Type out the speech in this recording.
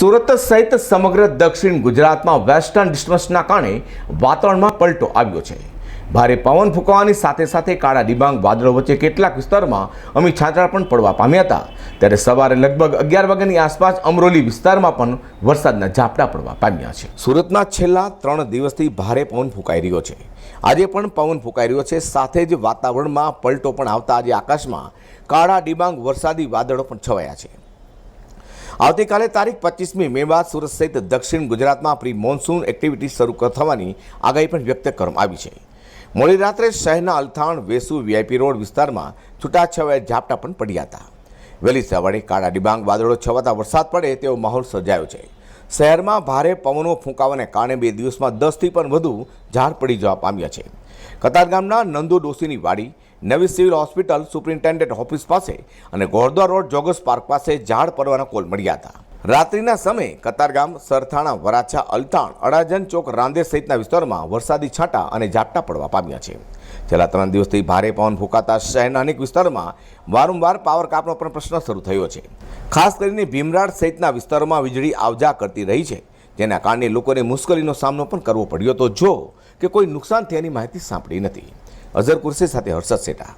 સુરત સહિત સમગ્ર દક્ષિણ ગુજરાતમાં વેસ્ટર્ન ડિસ્ટર્બન્સના કારણે વાતાવરણમાં પલટો આવ્યો છે. ભારે પવન ફૂંકાવાની સાથે સાથે કાળા ડિબાંગ વાદળો વચ્ચે કેટલાક વિસ્તારમાં અમી છાંટણા પણ પડવા પામ્યા હતા. ત્યારે સવારે લગભગ અગિયાર વાગ્યાની આસપાસ અમરોલી વિસ્તારમાં પણ વરસાદના ઝાપટા પડવા પામ્યા છે. સુરતના છેલ્લા ત્રણ દિવસથી ભારે પવન ફૂંકાઈ રહ્યો છે. આજે પણ પવન ફૂંકાઈ રહ્યો છે. સાથે જ વાતાવરણમાં પલટો પણ આવતા આજે આકાશમાં કાળા ડિબાંગ વરસાદી વાદળો પણ છવાયા છે. આવતીકાલે તારીખ પચીસમી મે બાદ સુરત સહિત દક્ષિણ ગુજરાતમાં પ્રી મોન્સૂન એક્ટિવિટી શરૂ થવાની આગાહી પણ વ્યક્ત કરવામાં આવી છે. મોડી રાત્રે શહેરના અલથાણ, વેસુ, વીઆઈપી રોડ વિસ્તારમાં છૂટાછવાયા ઝાપટા પણ પડ્યા હતા. વહેલી સવારે કાળા ડિબાંગ વાદળો છવાતા વરસાદ પડે તેવો માહોલ સર્જાયો છે. શહેરમાં ભારે પવનો ફૂંકાવાને કારણે બે દિવસમાં દસથી પણ વધુ ઝાડ પડી જવા પામ્યા છે. કતારગામના નંદુ ડોસીની વાડી નવી સિવિલ હોસ્પિટલ સુપ્રિન્ટેન્ડન્ટ ઓફિસ પાસે અને ગોરદા રોડ જોગસ પાર્ક પાસે ઝાડ પડવાના કોલ મળ્યા હતા. રાત્રિના સમયે કતારગામ સરથાણા, વરાછા અલતાણ અડાજન ચોક, રાંદેર સહિતના વિસ્તારમાં વરસાદી છાંટા અને ઝાપટા પડવા પામ્યા છે. છેલ્લા ત્રણ દિવસથી ભારે પવન ફૂંકાતા શહેરના અનેક વિસ્તારમાં વારંવાર પાવર કાપનો પણ પ્રશ્ન શરૂ થયો છે. ખાસ કરીને ભીમરાડ સહિતના વિસ્તારોમાં વીજળી આવજા કરતી રહી છે. જેના કારણે લોકોને મુશ્કેલીનો સામનો પણ કરવો પડ્યો તો જો કે કોઈ નુકસાન થયાની માહિતી સાંપડી નથી. અઝર કુરશી સાથે હર્ષદ સેટા